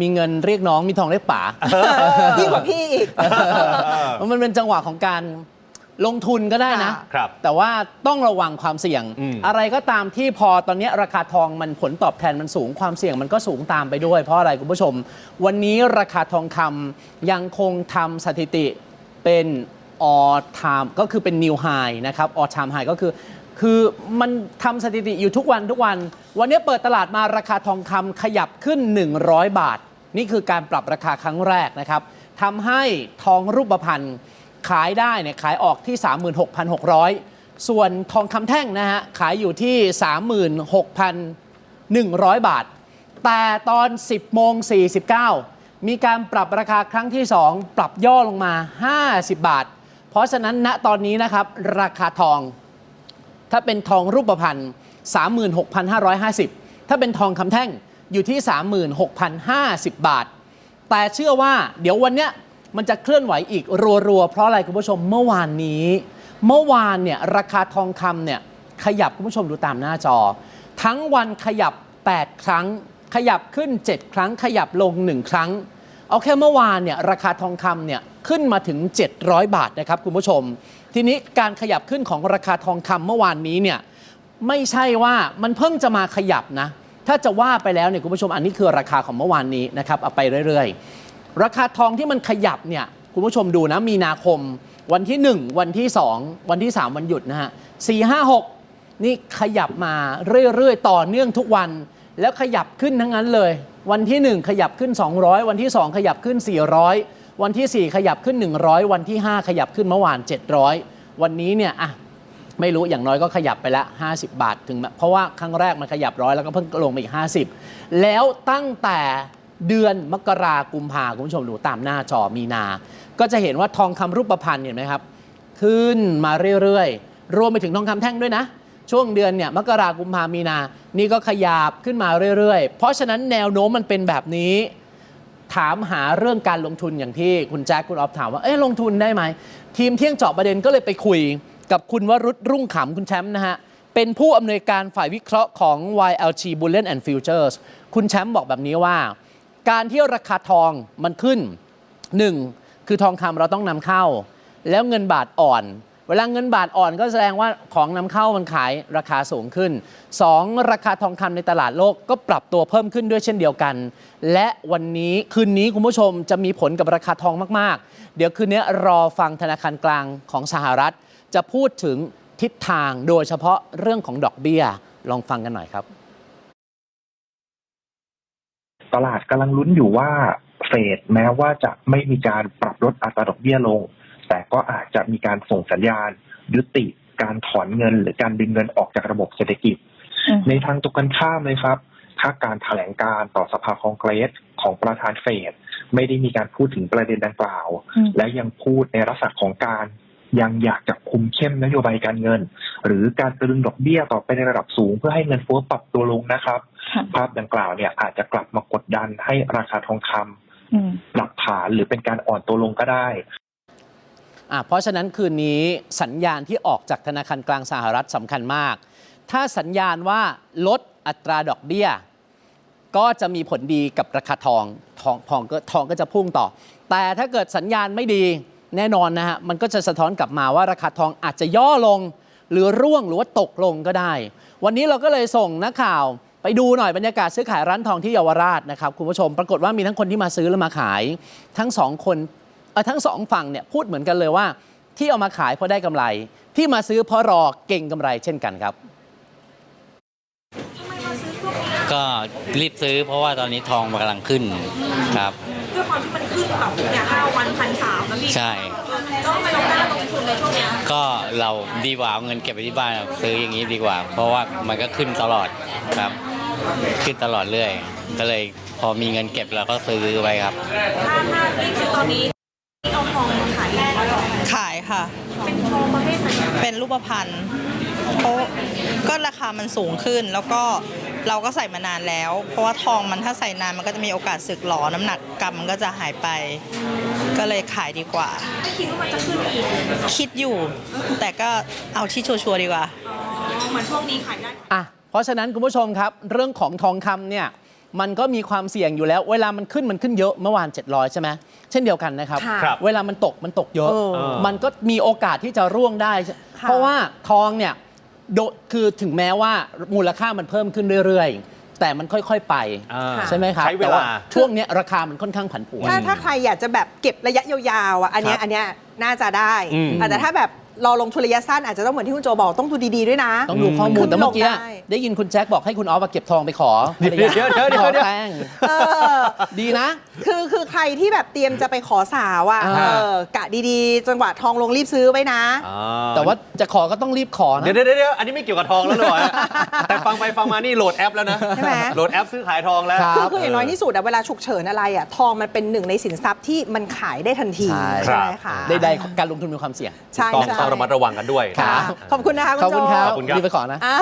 มีเงินเรียกน้องมีทองเรียกป๋า ยิ่งกว่าพี่อีก มันเป็นจังหวะของการลงทุนก็ได้นะค่ะครับแต่ว่าต้องระวังความเสี่ยง อืม อะไรก็ตามที่พอตอนนี้ราคาทองมันผลตอบแทนมันสูงความเสี่ยงมันก็สูงตามไปด้วย เพราะอะไรคุณผู้ชม วันนี้ราคาทองคำยังคงทำสถิติเป็น all time ก็คือเป็น new high นะครับ all time high ก็คือ คือมันทำสถิติอยู่ทุกวันทุกวัน วันนี้เปิดตลาดมาราคาทองคำขยับขึ้น 100 บาท นี่คือการปรับราคาครั้งแรกนะครับทำให้ทองรูปพรรณขายได้เนี่ยขายออกที่ 36,600 ส่วนทองคำแท่งนะฮะขายอยู่ที่ 36,100 บาท แต่ตอน 10โมง49 มีการปรับราคาครั้งที่ 2 ปรับย่อลงมา 50 บาท เพราะฉะนั้นณตอนนี้นะครับราคาทอง ถ้าเป็นทองรูปพรรณ36,550 ถ้าเป็นทองคำแท่งอยู่ที่ 36,050 บาท แต่เชื่อว่าเดี๋ยววันเนี้ยมันจะเคลื่อนไหวอีกรัวๆ เพราะอะไรคุณผู้ชมเมื่อวานนี้ เมื่อวานเนี่ยราคาทองคำเนี่ยขยับคุณผู้ชมดูตามหน้าจอ ทั้งวันขยับ 8 ครั้ง ขยับขึ้น 7 ครั้ง ขยับลง 1 ครั้ง เอาแค่เมื่อวานเนี่ยราคาทองคำเนี่ยขึ้นมาถึง 700 บาทนะครับคุณผู้ชม ทีนี้การขยับขึ้นของราคาทองคำเมื่อวานนี้เนี่ยไม่ใช่ว่ามันเพิ่งจะมาขยับนะ ถ้าจะว่าไปแล้วเนี่ยคุณผู้ชมอันนี้คือราคาของเมื่อวานนี้นะครับเอาไปเรื่อยๆ ราคาทองที่มันขยับเนี่ยคุณผู้ชมดูนะมีนาคม วันที่ 1 วันที่ 2 วันที่ 3 วันหยุดนะฮะ4 5 6นี่ขยับมาเรื่อยๆ ต่อเนื่องทุกวัน แล้วขยับขึ้นทั้งนั้นเลย วันที่ 1 ขยับขึ้น 200 วันที่ 2 ขยับขึ้น 400 วันที่ 4 ขยับขึ้น 100 วันที่ 5 ขยับขึ้นเมื่อวาน 700 วันนี้เนี่ยอะไม่รู้อย่างน้อยก็ขยับไปละ 50 บาทถึง เพราะว่าครั้งแรกมันขยับร้อยแล้วก็เพิ่งลงมาอีก 50 แล้วตั้งแต่เดือนมกรากุมภาคุณผู้ชมดูตามหน้าจอมีนา ก็จะเห็นว่าทองคำรูปพรรณเห็นไหมครับ ขึ้นมาเรื่อยๆ รวมไปถึงทองคำแท่งด้วยนะ ช่วงเดือนเนี่ยมกรากุมภามีนา นี่ก็ขยับขึ้นมาเรื่อยๆ เพราะฉะนั้นแนวโน้มมันเป็นแบบนี้ ถามหาเรื่องการลงทุนอย่างที่คุณแจ็คคุณออฟถามว่าเอ๊ะลงทุนได้ไหม ทีมเที่ยงเจาะประเด็นก็เลยไปคุย กับคุณวรุษรุ่งขำคุณแชมป์นะฮะเป็นผู้อำนวยการฝ่ายวิเคราะห์ของ YLG Bullion and Futures คุณแชมป์บอกแบบนี้ว่า การที่ราคาทองมันขึ้น 1. คือทองคำเราต้องนำเข้า แล้วเงินบาทอ่อน วลาเงินบาทอ่อนก็แสดงว่าของนำเข้ามันขายราคาสูงขึ้น 2. ราคาทองคำในตลาดโลกก็ปรับตัวเพิ่มขึ้นด้วยเช่นเดียวกัน และวันนี้คืนนี้คุณผู้ชมจะมีผลกับราคาทองมากๆ เดี๋ยวคืนนี้รอฟังธนาคารกลางของสหรัฐ จะพูดถึงทิศทางโดยเฉพาะเรื่องของดอกเบี้ยลองฟังกันหน่อยครับ ตลาดกำลังลุ้นอยู่ว่าเฟดแม้ว่าจะไม่มีการปรับลดอัตราดอกเบี้ยลง แต่ก็อาจจะมีการส่งสัญญาณ ยุติการถอนเงิน หรือการดึงเงินออกจากระบบเศรษฐกิจ ในทางตรงกันข้ามเลยครับ ถ้าการแถลงการต่อสภาคองเกรสของประธานเฟดไม่ได้มีการพูดถึงประเด็นดังกล่าวอืมและยังพูดในลักษณะของการยังอยากจะคุมเข้มนโยบายการเงิน หรือการตรึงดอกเบี้ยต่อไปในระดับสูง เพื่อให้เงินเฟ้อปรับตัวลงนะครับค่ะภาพดังกล่าวเนี่ยอาจจะกลับมากดดันให้ราคาทองคำอืมปรับฐานหรือเป็นการอ่อนตัวลงก็ได้ อะเพราะฉะนั้นคืนนี้สัญญาณที่ออกจากธนาคารกลางสหรัฐสำคัญมาก ถ้าสัญญาณว่าลดอัตราดอกเบี้ย ก็จะมีผลดีกับราคาทองทองทองก็ทองก็จะพุ่งต่อ แต่ถ้าเกิดสัญญาณไม่ดีแน่นอนนะฮะมันก็จะสะท้อนกลับมาว่าราคาทองอาจจะย่อลง หรือร่วงหรือว่าตกลงก็ได้ วันนี้เราก็เลยส่งนักข่าวไปดูหน่อยบรรยากาศซื้อขายร้านทองที่เยาวราชนะครับคุณผู้ชมปรากฏว่ามีทั้งคนที่มาซื้อและมาขาย ทั้งสองคน ทั้งสองฝั่งเนี่ยพูดเหมือนกันเลยว่า ที่เอามาขายเพราะได้กำไร ที่มาซื้อเพราะรอเก่งกำไรเช่นกันครับก็รีบซื้อเพราะว่าตอนนี้ทองมันกำลังขึ้นครับด้วยความที่มันขึ้นแบบเนี่ยห้าวันพันสามนะพี่ใช่แล้วทำไมเรากล้าลงทุนในช่วงเนี้ยก็เราดีกว่าเอาเงินเก็บไว้ที่บ้านครับซื้ออย่างนี้ดีกว่า เพราะว่ามันก็ขึ้นตลอดครับ ขึ้นตลอดเรื่อย ก็เลยพอมีเงินเก็บเราก็ซื้อไว้ครับถ้าถ้ารีบซื้อตอนนี้ ขายค่ะ เป็นทองประเภทไหนเป็นรูปพรรณเพราะก็ราคามันสูงขึ้น แล้วก็เราก็ใส่มานานแล้ว เพราะว่าทองมันถ้าใส่นานมันก็จะมีโอกาสสึกหรอน้ำหนักกำมันก็จะหายไป ก็เลยขายดีกว่า ไม่คิดว่ามันจะขึ้นอีกคิดอยู่ แต่ก็เอาที่ชัวร์ๆดีกว่า อ๋อเหมือนช่วงนี้ขายได้ อะเพราะฉะนั้นคุณผู้ชมครับ เรื่องของทองคำเนี่ยมันก็มีความเสี่ยงอยู่แล้ว เวลามันขึ้นมันขึ้นเยอะเมื่อวาน 700 ใช่ไหม เช่นเดียวกันนะครับค่ะครับเวลามันตกมันตกเยอะ เออมันก็มีโอกาสที่จะร่วงได้ ค่ะเพราะว่าทองเนี่ยโดคือถึงแม้ว่ามูลค่ามันเพิ่มขึ้นเรื่อยๆ แต่มันค่อยๆไปอ่าใช่ไหมครับใช้เวลา แต่ช่วงเนี้ยราคามันค่อนข้างผันผวน ถ้าถ้าใครอยากจะแบบเก็บระยะยาวๆอะอันเนี้ยครับอันเนี้ยน่าจะได้อืม อะแต่ถ้าแบบรอลงทุนระยะสั้นอาจจะต้องเหมือนที่คุณโจบอกต้องดูดีๆด้วยนะ ต้องดูข้อมูลขึ้นแต่เมื่อกี้ลงได้ ได้ยินคุณแจ็คบอกให้คุณออฟมาเก็บทองไปขอภรรเดี๋ยวเดี๋ยวเดี๋ยวเดี๋ยว ขอเดี๋ยวแป้งเออ ดีนะ คือคือใครที่แบบเตรียมจะไปขอสาวอะอ่า เออกะดีๆจังหวะทองลงรีบซื้อไว้นะ อ่าแต่ว่าจะขอก็ต้องรีบขอนะ เดี๋ยวเดี๋ยวเดี๋ยวอันนี้ไม่เกี่ยวกับทองแล้วหรอแต่ฟังไปฟังมานี่โหลดแอปแล้วนะใช่ไหม โหลดแอปซื้อขายทองแล้ว ครับ คือคืออย่างน้อยที่สุดอะเวลาฉุกเฉินอะไรอะทองมันเป็นหนึ่งในสินทรัพย์ที่มันขายได้ทันทีใช่ใช่ไหมคะใดๆการลงทุนมีความเสี่ยง ใช่ต้องใช่ต้องระมัดระวังกันด้วย ค่ะครับขอบคุณนะคะขอบคุณคุณโจครับขอบคุณครับ รีบไปขอนะ อะ